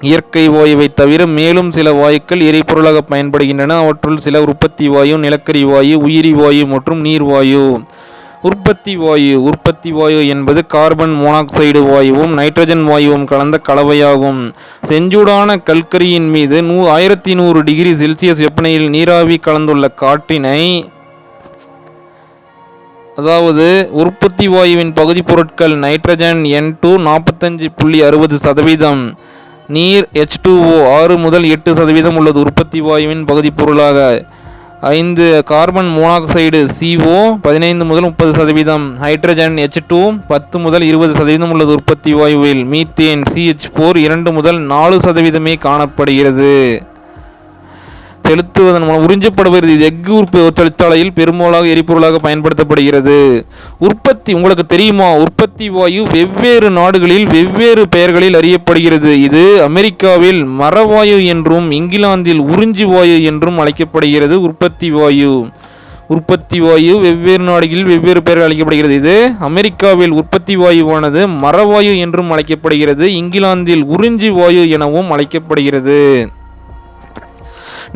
இயற்கை வாயுவை தவிர மேலும் சில வாயுக்கள் எரிபொருளாக பயன்படுகின்றன. அவற்றுள் சில உற்பத்தி வாயு நிலக்கரி வாயு உயிரி வாயு மற்றும் நீர் வாயு. உற்பத்தி வாயு உற்பத்தி வாயு என்பது கார்பன் மோனாக்சைடு வாயுவும் நைட்ரஜன் வாயுவும் கலந்த கலவையாகும். செஞ்சூடான கல்கரியின் மீது நூ ஆயிரத்தி நூறு டிகிரி செல்சியஸ் வெப்பநிலையில் நீராவி கலந்துள்ள காற்றினை அதாவது உற்பத்தி வாயுவின் பகுதிப் பொருட்கள் நைட்ரஜன் என் டூ நாற்பத்தஞ்சு புள்ளி அறுபது சதவீதம் நீர் எச் டூஓ ஆறு முதல் எட்டு சதவீதம் உள்ளது. உற்பத்தி வாயுவின் பகுதிப் பொருளாக ஐந்து கார்பன் மோனாக்சைடு சிஓ பதினைந்து முதல் முப்பது சதவீதம் ஹைட்ரஜன் எச் டூ பத்து முதல் இருபது சதவீதம் உள்ளது உற்பத்தி வாயுவில் மீத்தேன் சிஹெச் ஃபோர் இரண்டு முதல் நாலு சதவீதமே காணப்படுகிறது. செலுத்துவதன் மூலம் உறிஞ்சப்படுவது இது எஃகு உற்பத்தி தொழிற்சாலையில் பெரும்பாலாக எரிபொருளாக பயன்படுத்தப்படுகிறது. உற்பத்தி உங்களுக்கு தெரியுமா? உற்பத்தி வாயு வெவ்வேறு நாடுகளில் வெவ்வேறு பெயர்களில் அறியப்படுகிறது. இது அமெரிக்காவில் மரவாயு என்றும் இங்கிலாந்தில் உறிஞ்சி வாயு என்றும் அழைக்கப்படுகிறது. உற்பத்தி வாயு. உற்பத்தி வாயு வெவ்வேறு நாடுகளில் வெவ்வேறு பெயர்கள் அழைக்கப்படுகிறது. இது அமெரிக்காவில் உற்பத்தி வாயுவானது மரவாயு என்றும் அழைக்கப்படுகிறது. இங்கிலாந்தில் உறிஞ்சி வாயு எனவும் அழைக்கப்படுகிறது.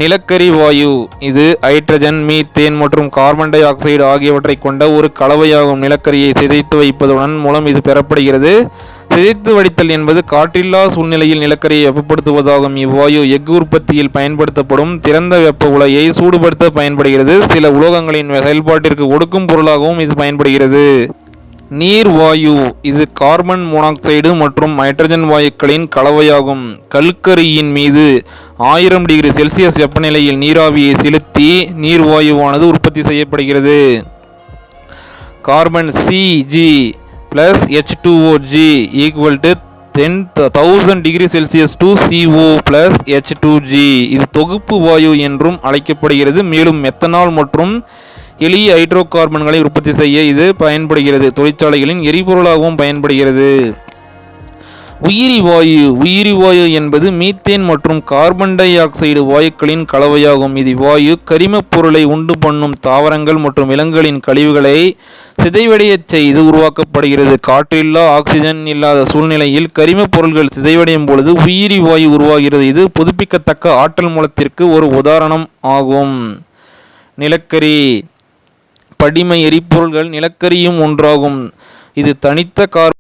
நிலக்கரி வாயு. இது ஹைட்ரஜன் மீத்தேன் மற்றும் கார்பன் டை ஆக்சைடு ஆகியவற்றை கொண்ட ஒரு கலவையாகும் நிலக்கரியை சிதைத்து வைப்பதுடன் மூலம் இது பெறப்படுகிறது. சிதைத்து வடித்தல் என்பது காற்றில்லா சூழ்நிலையில் நிலக்கரியை வெப்பப்படுத்துவதாகும். இவ்வாயு எஃகு உற்பத்தியில் பயன்படுத்தப்படும் திறந்த வெப்ப உலையை சூடுபடுத்த பயன்படுகிறது. சில உலோகங்களின் செயல்பாட்டிற்கு ஒடுக்கும் பொருளாகவும் இது பயன்படுகிறது. நீர் வாயு இது கார்பன் மோனாக்சைடு மற்றும் ஹைட்ரஜன் வாயுக்களின் கலவையாகும். கல்கரியின் மீது ஆயிரம் டிகிரி செல்சியஸ் வெப்பநிலையில் நீராவியை செலுத்தி நீர் வாயுவானது உற்பத்தி செய்யப்படுகிறது. Carbon C G plus H two O G equal to ten thousand degree Celsius to CO plus H two G இது தொகுப்பு வாயு என்றும் அழைக்கப்படுகிறது. மேலும் மெத்தனால் மற்றும் எளிய ஹைட்ரோ கார்பன்களை உற்பத்தி செய்ய இது பயன்படுகிறது. தொழிற்சாலைகளின் எரிபொருளாகவும் பயன்படுகிறது. உயிரி வாயு உயிரி வாயு என்பது மீத்தேன் மற்றும் கார்பன் டை ஆக்சைடு வாயுக்களின் கலவையாகும். இது வாயு கரிமப் பொருளை உண்டு பண்ணும் தாவரங்கள் மற்றும் விலங்குகளின் கழிவுகளை சிதைவடையச் செய்து உருவாக்கப்படுகிறது. காற்றில்லா ஆக்சிஜன் இல்லாத சூழ்நிலையில் கரிமப் பொருள்கள் சிதைவடையும் பொழுது உயிரி வாயு உருவாகிறது. இது புதுப்பிக்கத்தக்க ஆற்றல் மூலத்திற்கு ஒரு உதாரணம் ஆகும். நிலக்கரி படிம எரிபொருள்கள் நிலக்கரியும் ஒன்றாகும். இது தனித்த கார்